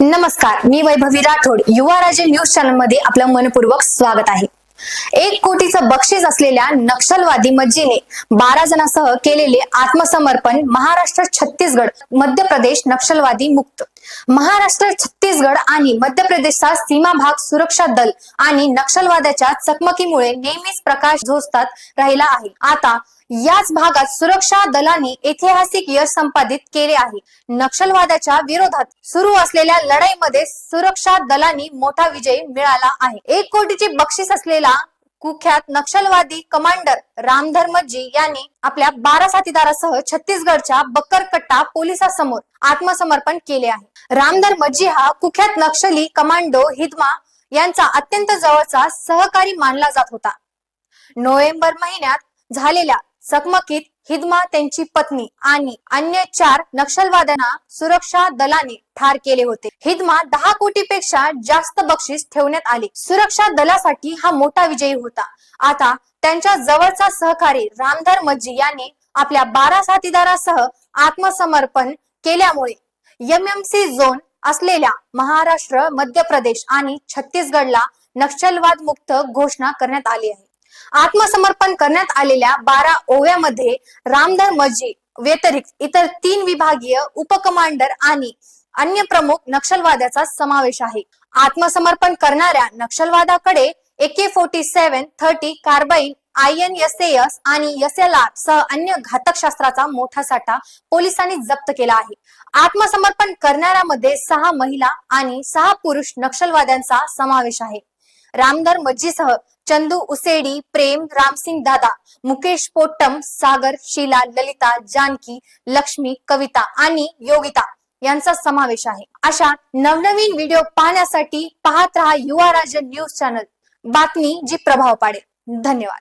नमस्कार मी वैभवी राठोड युवा राजे न्यूज चॅनलमध्ये आपलं मनपूर्वक स्वागत आहे. एक कोटीचं बक्षीस असलेल्या नक्षलवादी मज्जीने बारा जणांसह केलेले आत्मसमर्पण महाराष्ट्र छत्तीसगड मध्य प्रदेश नक्षलवादी मुक्त महाराष्ट्र छत्तीसगड आणि मध्य प्रदेशचा सीमा भाग सुरक्षा दल आणि नक्षलवाद्याच्या चकमकीमुळे नेहमीच प्रकाश झोसतात राहिला आहे. आता याच भागात सुरक्षा दलांनी ऐतिहासिक यश संपादित केले आहे. नक्षलवादाच्या विरोधात सुरू असलेल्या लढाईमध्ये सुरक्षा दलांनी मोठा विजय मिळाला आहे. एक कोटीची बक्षीस असलेला कुख्यात नक्षलवादी कमांडर रामधर्मजी यांनी आपल्या बारा साथीदारासह छत्तीसगडच्या बक्करकट्टा पोलिसांसमोर आत्मसमर्पण केले आहे. रामधर्मजी हा कुख्यात नक्षली कमांडो हिदमा यांचा अत्यंत जवळचा सहकारी मानला जात होता. नोव्हेंबर महिन्यात झालेल्या चकमकीत हिदमा त्यांची पत्नी आणि अन्य चार नक्षलवाद्यांना सुरक्षा दलाने ठार केले होते. हिदमा दहा कोटीपेक्षा जास्त बक्षीस ठेवण्यात आले. सुरक्षा दलासाठी हा मोठा विजय होता. आता त्यांच्या जवळचा सहकारी रामधर मज्जी याने आपल्या बारा साथीदारासह आत्मसमर्पण केल्यामुळे एमएमसी झोन असलेल्या महाराष्ट्र मध्य प्रदेश आणि छत्तीसगडला नक्षलवाद मुक्त घोषणा करण्यात आली आहे. आत्मसमर्पण करण्यात आलेल्या बारा ओव्यामध्ये रामधर मजी व्यतिरिक्त इतर तीन विभागीय उपकमांडर आणि अन्य प्रमुख नक्षलवाद्याचा समावेश आहे. आत्मसमर्पण करणाऱ्या नक्षलवादाकडे AK forty seven thirty carbine I N S S आणि एस एल आर सह अन्य घातक शास्त्राचा मोठा साठा पोलिसांनी जप्त केला आहे. आत्मसमर्पण करणाऱ्यामध्ये सहा महिला आणि सहा पुरुष नक्षलवाद्यांचा समावेश आहे. रामधर मज्जीसह चंदू उसेडी प्रेम रामसिंग दादा मुकेश पोट्टम सागर शीला ललिता जानकी लक्ष्मी कविता आणि योगिता यांचा समावेश आहे. अशा नवनवीन व्हिडिओ पाहण्यासाठी पाहत रहा युवा राज्य न्यूज चॅनल. बातमी जी प्रभाव पाडेल. धन्यवाद.